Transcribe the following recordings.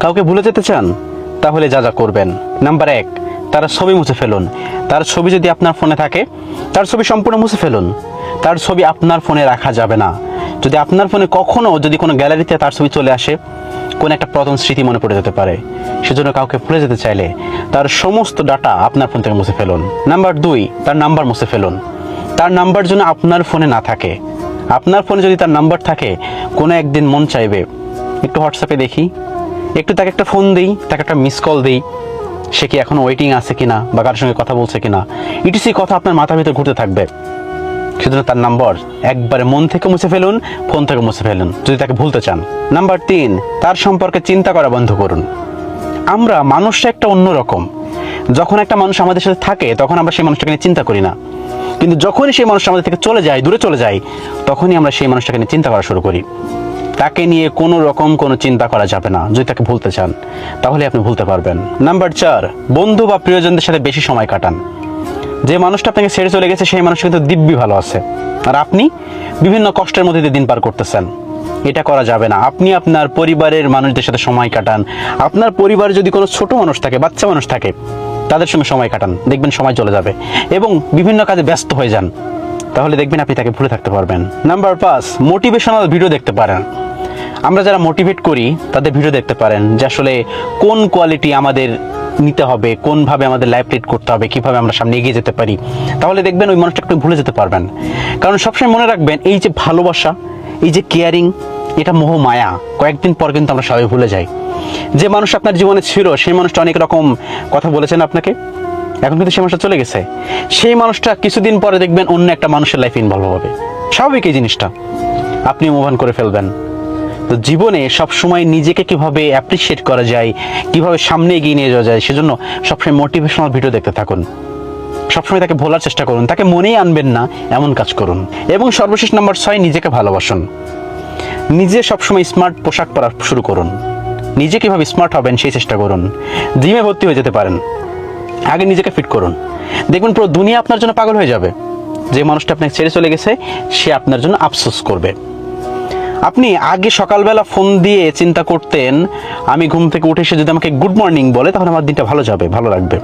কাউকে ভুলে যেতে চান, তাহলে যা যা করবেন। নাম্বার এক, তার ছবি মুছে ফেলুন। তার ছবি যদি আপনার ফোনে থাকে, তার ছবি সম্পূর্ণ মুছে ফেলুন। তার ছবি আপনার ফোনে রাখা যাবে না। যদি আপনার ফোনে কখনো যদি কোনো গ্যালারিতে তার ছবি চলে আসে, কোনো একটা প্রথম স্মৃতি মনে পড়ে যেতে পারে। সেজন্য কাউকে ভুলে যেতে চাইলে তার সমস্ত ডাটা আপনার ফোন থেকে মুছে ফেলুন। নাম্বার দুই, তার নাম্বার মুছে ফেলুন। তার নাম্বার যেন আপনার ফোনে না থাকে। আপনার ফোনে যদি তার নাম্বার থাকে, কোনো একদিন মন চাইবে। একটু হোয়াটসঅ্যাপে দেখি। একটু তাকে একটা ফোন দিই, তাকে একটা মিস কল দিই, সে কি এখন ওয়েটিং আছে কিনা বা কারোর সঙ্গে কথা বলছে কিনা। ইটিসি কথা আপনার মাথার ভিতরে ঘুরতে থাকবে। সুতরাং তার নাম্বার একবারে মন থেকে মুছে ফেলুন ফোন থেকে মুছে ফেলুন, যদি তাকে ভুলতে চান। নাম্বার তিন, তার সম্পর্কে চিন্তা করা বন্ধ করুন। আমরা মানুষটা একটা অন্যরকম যখন একটা মানুষ আমাদের সাথে থাকে, তখন আমরা সেই মানুষটাকে নিয়ে চিন্তা করি না। কিন্তু যখনই সেই মানুষটা আমাদের থেকে চলে যায়, দূরে চলে যায়, তখনই আমরা সেই মানুষটাকে নিয়ে চিন্তা করা শুরু করি। তাকে নিয়ে কোনো রকম কোনো চিন্তা করা যাবে না। যদি তাকে ভুলতে চান, তাহলে আপনি ভুলতে পারবেন। নাম্বার চার, বন্ধু বা প্রিয়জনদের সাথে বেশি সময় কাটান। যে মানুষটা আপনাকে ছেড়ে চলে গেছে, সেই মানুষ কিন্তু দিব্যি ভালো আছে। আর আপনি বিভিন্ন কষ্টের মধ্যে দিয়ে দিন পার করতেছেন। এটা করা যাবে না। আপনি আপনার পরিবারের মানুষদের সাথে সময় কাটান। আপনার পরিবারে যদি কোনো ছোট মানুষ থাকে, বাচ্চা মানুষ থাকে, তাদের সঙ্গে সময় কাটান। দেখবেন সময় চলে যাবে এবং বিভিন্ন কাজে ব্যস্ত হয়ে যান। তাহলে দেখবেন আপনি তাকে ভুলে থাকতে পারবেন। নাম্বার পাঁচ, মোটিভেশনাল ভিডিও দেখতে পারেন। আমরা যারা মোটিভেট করি, তাদের ভিডিও দেখতে পারেন যে আসলে কোন কোয়ালিটি আমাদের নিতে হবে, কোনভাবে আমাদের লাইফ লিড করতে হবে, কীভাবে আমরা সামনে এগিয়ে যেতে পারি। তাহলে দেখবেন ওই মানুষটা একটু ভুলে যেতে পারবেন। কারণ সবসময় মনে রাখবেন, এই যে ভালোবাসা, এই যে কেয়ারিং এটা মোহ মায়া। কয়েকদিন পর কিন্তু আমরা সবাই ভুলে যাই। যে মানুষ আপনার জীবনে ছিল, সেই মানুষটা অনেক রকম কথা বলেছেন আপনাকে। এখন কিন্তু সেই মানুষটা চলে গেছে। সেই মানুষটা কিছুদিন পরে দেখবেন অন্য একটা মানুষের লাইফে ইনভলভ হবে। স্বাভাবিক এই জিনিসটা। আপনি মুভ করে ফেলবেন। তো জীবনে সবসময় নিজেকে কীভাবে অ্যাপ্রিসিয়েট করা যায়, কীভাবে সামনে এগিয়ে নিয়ে যাওয়া যায়, সেজন্য সবসময় মোটিভেশনাল ভিডিও দেখতে থাকুন। সবসময় তাকে ভোলার চেষ্টা করুন, তাকে মনেই আনবেন না, এমন কাজ করুন। এবং সর্বশেষ নাম্বার ছয়, নিজেকে ভালোবাসুন। নিজে সবসময় স্মার্ট পোশাক পরা শুরু করুন। নিজে কীভাবে স্মার্ট হবেন সেই চেষ্টা করুন। জিমে ভর্তি হয়ে যেতে পারেন। আগে নিজেকে ফিট করুন। দেখবেন পুরো দুনিয়া আপনার জন্য পাগল হয়ে যাবে। যে মানুষটা আপনাকে ছেড়ে চলে গেছে, সে আপনার জন্য আফসোস করবে। আপনি আগে সকালবেলা ফোন দিয়ে চিন্তা করতেন, আমি ঘুম থেকে উঠে এসে যদি আমাকে গুড মর্নিং বলে, তাহলে আমার দিনটা ভালো যাবে, ভালো লাগবে।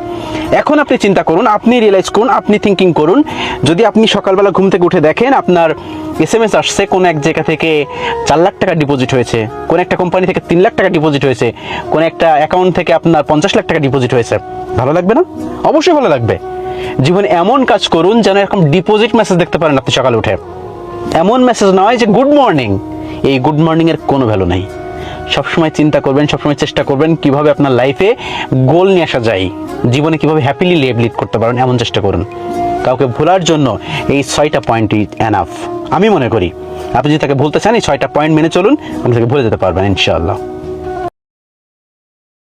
এখন আপনি চিন্তা করুন, আপনি রিয়েলাইজ করুন, আপনি থিঙ্কিং করুন, যদি আপনি সকালবেলা ঘুম থেকে উঠে দেখেন, আপনার এস এম এস আসছে, কোন এক জায়গা থেকে চার লাখ টাকা ডিপোজিট হয়েছে, কোন একটা কোম্পানি থেকে তিন লাখ টাকা ডিপোজিট হয়েছে, কোন একটা অ্যাকাউন্ট থেকে আপনার পঞ্চাশ লাখ টাকা ডিপোজিট হয়েছে, ভালো লাগবে না? অবশ্যই ভালো লাগবে। জীবনে এমন কাজ করুন যেন এরকম ডিপোজিট মেসেজ দেখতে পারেন আপনি সকালে উঠে। এমন মেসেজ নয় যে গুড মর্নিং এই গুড মর্নিংয়ের কোনো ভ্যালু নাই। সবসময় চিন্তা করবেন, সবসময় চেষ্টা করবেন কীভাবে আপনার লাইফে গোল নিয়ে আসা যায়। জীবনে কীভাবে হ্যাপিলি লেভ লিড করতে পারেন, এমন চেষ্টা করুন। কাউকে ভোলার জন্য এই ছয়টা পয়েন্ট ইজ এনাফ আমি মনে করি, আপনি যদি তাকে ভুলতে চান, এই ছয়টা পয়েন্ট মেনে চলুন, আপনি তাকে ভুলে যেতে পারবেন, ইনশাআল্লাহ।